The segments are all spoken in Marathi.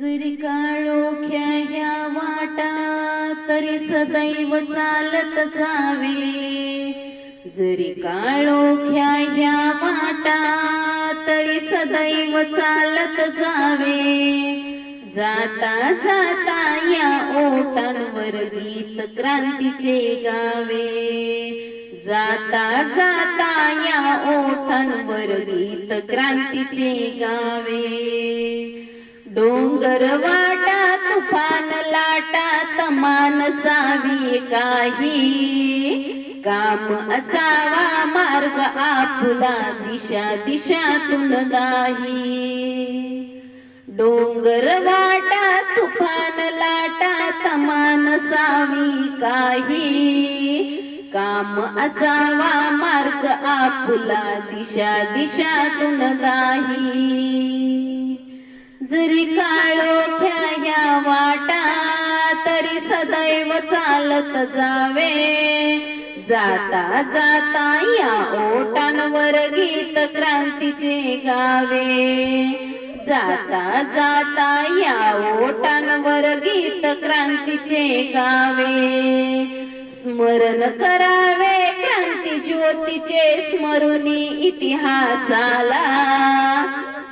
जरी काळोख्या ह्या वाटा तरी सदैव चालत जावे. जरी काळोख्या ह्या वाटा तरी सदैव चालत जावे. जाता जाता या ओटांवर गीत क्रांतीचे गावे. जाता जाता या ओठांवर गीत क्रांतीचे गावे. डोंगर वाटा तुफान लाटा तमान सावी काही. काम असावा मार्ग आपुला दिशा दिशातून नाही. डोंगर वाटा तुफान लाटा तमान सावी काही. काम असावा मार्ग आपुला दिशा दिशातून नाही. जरी काळोख्या ह्या वाटा तरी सदैव चालत जावे. जाता जाता या ओटांवर गीत क्रांतीचे गावे. जाता जाता या ओटांवर गीत क्रांतीचे गावे. स्मरण करावे क्रांती ज्योतीचे स्मरुनी इतिहासाला.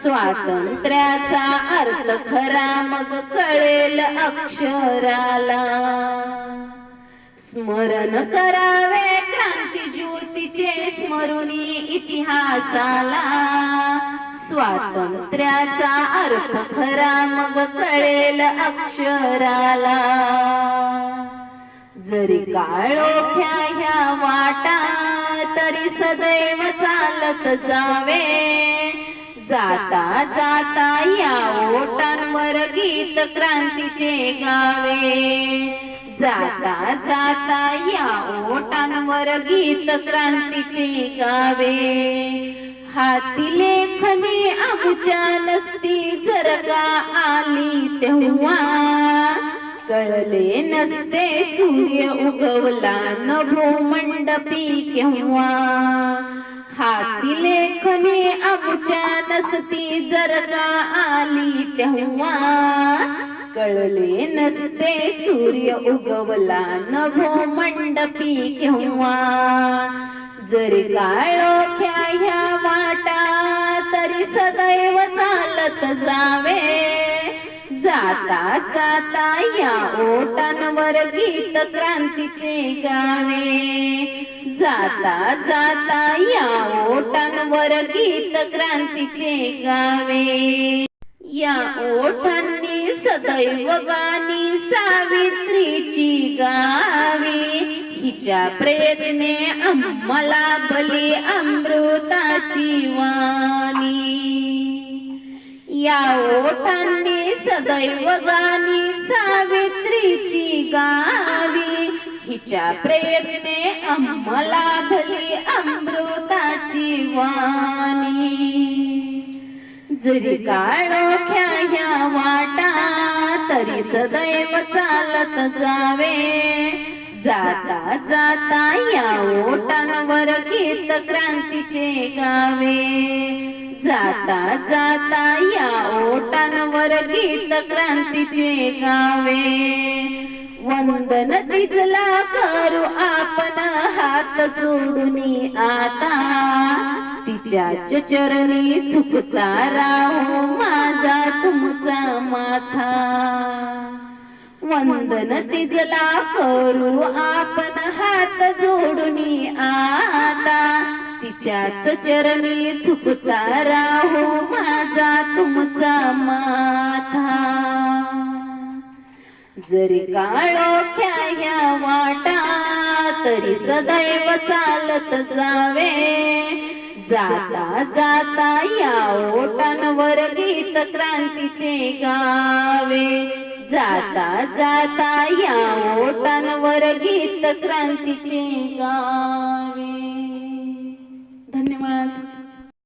स्वातंत्र्याचा अर्थ खरा मग कळेल अक्षराला. स्मरण करावे क्रांती ज्योतीचे स्मरुणी इतिहासाला. स्वातंत्र्याचा अर्थ खरा मग कळेल अक्षराला. जरी काळोख्या ह्या वाटा तरी सदैव चालत जावे. जाता जाता या ओटांवर गीत क्रांतीचे गावे. जाता जाता या ओटांवर गीत क्रांतीचे गावे. हाती लेखनी आमच्या नसती जर का आली तेव्हा. कळले नसते सूर्य उगवला नभो मंडपी केव्हा. हाती लेखनी अबुच्या नसती जर का आली तेव्हा. कळले नसते सूर्य उगवला नभो मंडपी केव्हा. जरी काळोख्या ह्या वाटा तरी सदैव चालत जावे. जाता जाता या ओटांवर गीत क्रांतीचे गावे. जाता जाता या ओटांवर गीत क्रांतीचे गावे. या ओठांनी सदैव गाणी सावित्रीची गावी. हिच्या प्रेरणे आम्हाला बली अमृताची वाणी. या ओठांनी सदैव गाणी सावित्रीची गावी. हिच्या प्रेरणे आम्हाला भली अमृताची वाणी. जरी काळोख्या ह्या वाटा तरी सदैव चालत जावे. जाता जाता या ओटांवर गीत क्रांतीचे गावे. जाता जाता या ओटांवर गीत क्रांतीचे गावे. वंदन दिसला करू आपण हात जोडून आता. तिच्याच चरणी झुकता राहो माझा तुमचा माथा. वंदन तिजला करू आपण हात जोडून आ तिच्याच चरणी झुकता राहो माझा तुमचा माथा. जरी काळोख्या ह्या वाटा तरी सदैव चालत जावे. जाता जाता या ओटांवर गीत क्रांतीचे गावे. जाता जाता या ओटांवर गीत क्रांतीचे गावे. yapmak.